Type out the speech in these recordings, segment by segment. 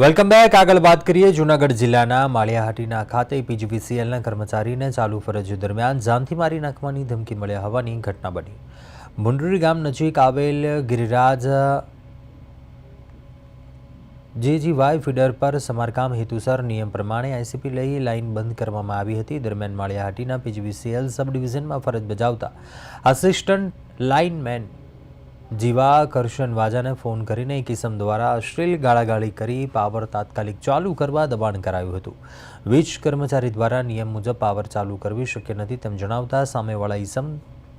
Welcome back. આગળ વાત કરીએ જૂનાગઢ જિલ્લાના માળિયાહાટીના ખાતે પીજીવીસીએલના કર્મચારીને ચાલુ ફરજ દરમિયાન જાનથી મારી નાખવાની ધમકી મળ્યા હોવાની ઘટના બની. મુંડરી ગામ નજીક આવેલ ગિરિરાજ જેજીવાય ફીડર પર સમારકામ હેતુસર નિયમ પ્રમાણે આઈસીપી લઈ લાઇન બંધ કરવામાં આવી હતી. દરમિયાન માળિયાહાટીના પીજીવીસીએલ સબ ડિવિઝનમાં ફરજ બજાવતા આસિસ્ટન્ટ લાઇનમેન જીવા કરશન વાજાને ફોન કરીને કિસમ દ્વારા અશ્લીલ ગાળાગાળી કરી પાવર તાત્કાલિક ચાલુ કરવા દબાણ કરાયું હતું. વીજ કર્મચારી દ્વારા નિયમ મુજબ પાવર ચાલુ કરવી શક્ય નથી તેમ જણાવતા સામેવાળા ઈસમ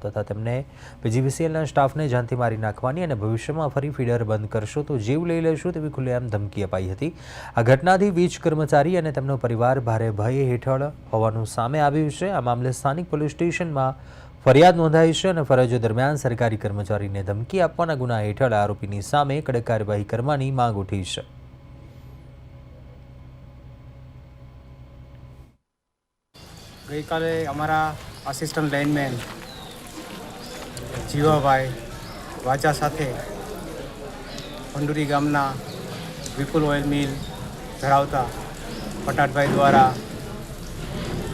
તથા તેમને પીજીવીસીએલના સ્ટાફને જાનથી મારી નાખવાની અને ભવિષ્યમાં ફરી ફીડર બંધ કરશો તો જીવ લઈ લેશો તેવી ખુલ્લેઆમ ધમકી અપાઈ હતી. આ ઘટનાથી વીજ કર્મચારી અને તેમનો પરિવાર ભારે ભય હેઠળ હોવાનું સામે આવ્યું છે. આ મામલે સ્થાનિક પોલીસ સ્ટેશનમાં ફરિયાદ નોંધાઈ છે અને ફરજો દરમિયાન સરકારી કર્મચારીને ધમકી આપવાના ગુના હેઠળ આરોપીની સામે કડક કાર્યવાહી કરવાની માંગ ઉઠી છે. ગઈકાલે અમારા આસિસ્ટન્ટ લાઇનમેન જીવાભાઈ વાચા સાથે પંડુરી ગામના વિપુલ ઓઇલ મિલ ધરાવતા પટાટભાઈ દ્વારા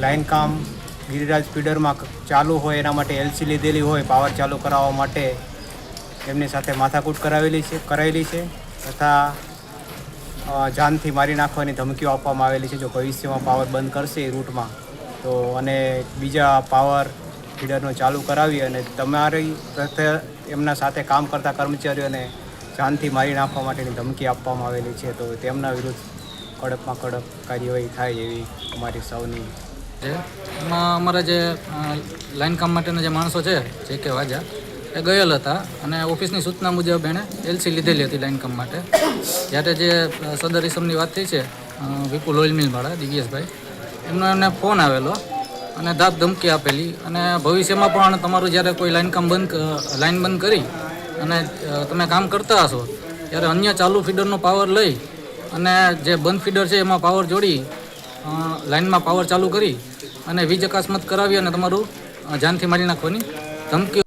લાઇન કામ ગિરિરાજ ફીડરમાં ચાલુ હોય એના માટે એલસી લીધેલી હોય, પાવર ચાલુ કરાવવા માટે એમની સાથે માથાકૂટ કરાવેલી છે, કરાયેલી છે તથા જાનથી મારી નાખવાની ધમકીઓ આપવામાં આવેલી છે જો ભવિષ્યમાં પાવર બંધ કરશે એ રૂટમાં. તો અને બીજા પાવર ફીડરનો ચાલુ કરાવી અને તમારી સાથે એમના સાથે કામ કરતા કર્મચારીઓને જાનથી મારી નાખવા માટેની ધમકી આપવામાં આવેલી છે. તો તેમના વિરુદ્ધ કડકમાં કડક કાર્યવાહી થાય એવી અમારી સૌની છે. એમાં અમારા જે લાઈન કામ માટેના જે માણસો છે, જે કે વાજા, એ ગયેલ હતા અને ઓફિસની સૂચના મુજબ એણે એલસી લીધેલી હતી લાઇન કામ માટે. જ્યારે જે સદર ઇસમની વાત થઈ છે વિપુલ ઓઇલ મિલવાળા દિગ્યેશભાઈ એમનો એમને ફોન આવેલો અને ધાક ધમકી આપેલી અને ભવિષ્યમાં પણ તમારું જ્યારે કોઈ લાઇન કામ બંધ લાઇન બંધ કરી અને તમે કામ કરતા હશો, ત્યારે અન્ય ચાલુ ફીડરનો પાવર લઈ અને જે બંધ ફીડર છે એમાં પાવર જોડી લાઇનમાં પાવર ચાલુ કરી અને વીજ અકસ્માત કરાવી અને તમારું જાનથી મારી નાખવાની ધમકી